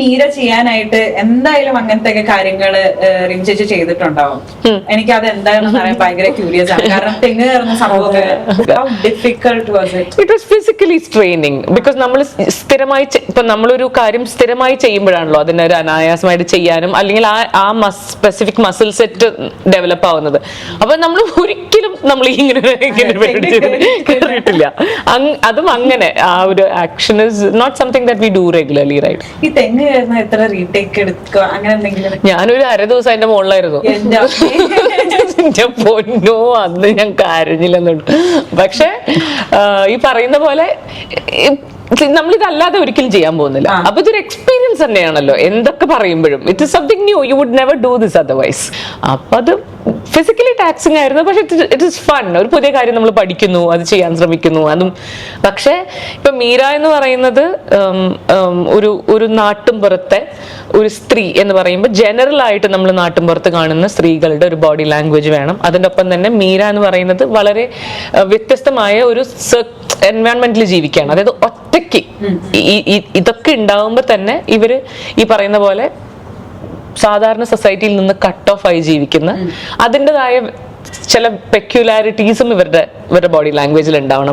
മീര ചെയ്യാനായിട്ട് എന്തായാലും അങ്ങനത്തെ ഒക്കെ കാര്യങ്ങൾ റിം ചേച്ചി ചെയ്തിട്ടുണ്ടാവും. എനിക്ക് അത് എന്തായാലും ഭയങ്കര ക്യൂരിയസ് ആണ്. കാരണം തെങ്ങ് കയറുന്ന സംഭവം difficult was it it was physically straining because നമ്മൾ സ്ഥിരമായി ഇപ്പൊ നമ്മളൊരു കാര്യം സ്ഥിരമായി ചെയ്യുമ്പോഴാണല്ലോ അതിനെ ഒരു അനായാസമായിട്ട് ചെയ്യാനും അല്ലെങ്കിൽ ആ ആ സ്പെസിഫിക് മസിൽ സെറ്റ് ഡെവലപ്പ് ആവുന്നത്. അപ്പൊ നമ്മൾ ഒരിക്കലും നമ്മൾ ഇങ്ങനെ കേട്ടിട്ടില്ല അതും അങ്ങനെ. ആ ഒരു action is not something that we do regularly right ഈ തെങ്ങ് കയറുന്ന എത്ര റീടേക്ക് എടുക്കുക? അങ്ങനെ എന്തെങ്കിലും? ഞാനൊരു അര ദിവസം അതിന്റെ മുകളിലായിരുന്നു. എന്റെ പൊന്നു അന്ന് ഞാൻ കരഞ്ഞില്ലെന്നുണ്ട് പക്ഷെ ഈ പറയുന്ന പോലെ നമ്മൾ ഇതല്ലാതെ ഒരിക്കലും ചെയ്യാൻ പോകുന്നില്ല. അപ്പൊ ഇതൊരു എക്സ്പീരിയൻസ് തന്നെയാണല്ലോ. എന്തൊക്കെ പറയുമ്പോഴും. It is something new you would never do this otherwise അപ്പൊ അത് ഫിസിക്കലി ടാക്സിങ് ആയിരുന്നു. പക്ഷെ ഇറ്റ് ഇസ് ഫൺ ഒരു പുതിയ കാര്യം നമ്മൾ പഠിക്കുന്നു. അത് ചെയ്യാൻ ശ്രമിക്കുന്നു. അതും പക്ഷേ ഇപ്പൊ മീര എന്ന് പറയുന്നത് ഒരു ഒരു നാട്ടുംപുറത്തെ ഒരു സ്ത്രീ എന്ന് പറയുമ്പോൾ ജനറൽ ആയിട്ട് നമ്മൾ നാട്ടുംപുറത്ത് കാണുന്ന സ്ത്രീകളുടെ ഒരു ബോഡി ലാംഗ്വേജ് വേണം. അതിന്റെ ഒപ്പം തന്നെ മീര എന്ന് പറയുന്നത് വളരെ വ്യത്യസ്തമായ ഒരു എൻവയോൺമെന്റിൽ ജീവിക്കുകയാണ് അതായത് ഒറ്റയ്ക്ക് ഇതൊക്കെ ഉണ്ടാവുമ്പോൾ തന്നെ ഇവർ ഈ പറയുന്ന പോലെ സാധാരണ സൊസൈറ്റിയിൽ നിന്ന് കട്ട് ഓഫ് ആയി ജീവിക്കുന്ന അതിന്റെതായ ചില പെക്യുലാരിറ്റീസും ഇവരുടെ ഇവരുടെ ബോഡി ലാംഗ്വേജിൽ ഉണ്ടാവണം